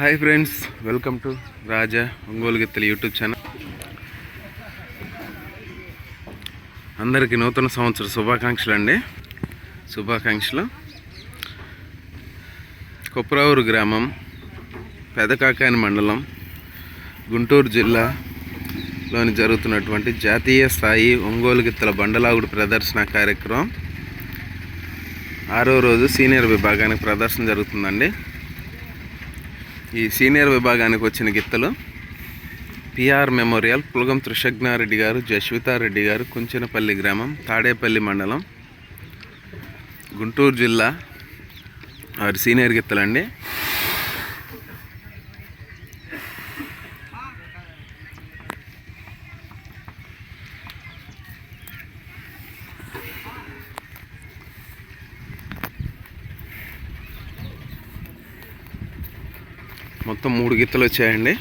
Hi friends welcome to Raja Ongole గిత్తలు YouTube channel. అందరికీ నూతన సంవత్సర శుభాకాంక్షలు అండి. శుభాకాంక్షలు. కొప్రావూరు గ్రామం పెదకాకాని మండలం గుంటూరు జిల్లాలోని జరుగుతున్నటువంటి జాతీయ స్థాయి ఒంగోలు గిత్తల బండలాగుడు ప్రదర్శన కార్యక్రమం. ఆరో రోజు సీనియర్ విభాగానికి ప్రదర్శన జరుగుతుందండి. ఈ సీనియర్ విభాగానికి వచ్చిన గిత్తలు. పిఆర్ మెమోరియల్ పులగం త్రిశగ్నారెడ్డి గారు జశ్వితారెడ్డి గారు కుంచెనపల్లి గ్రామం తాడేపల్లి మండలం గుంటూరు జిల్లా. వారి సీనియర్ గిత్తలండి. మొత్తం మూడు గిత్తలు వచ్చాయండి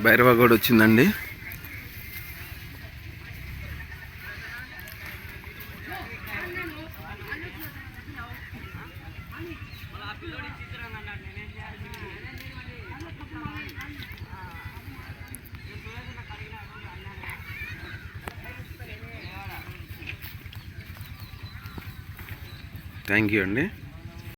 భైరవ కూడా వచ్చిందండి థ్యాంక్ యూ అండి.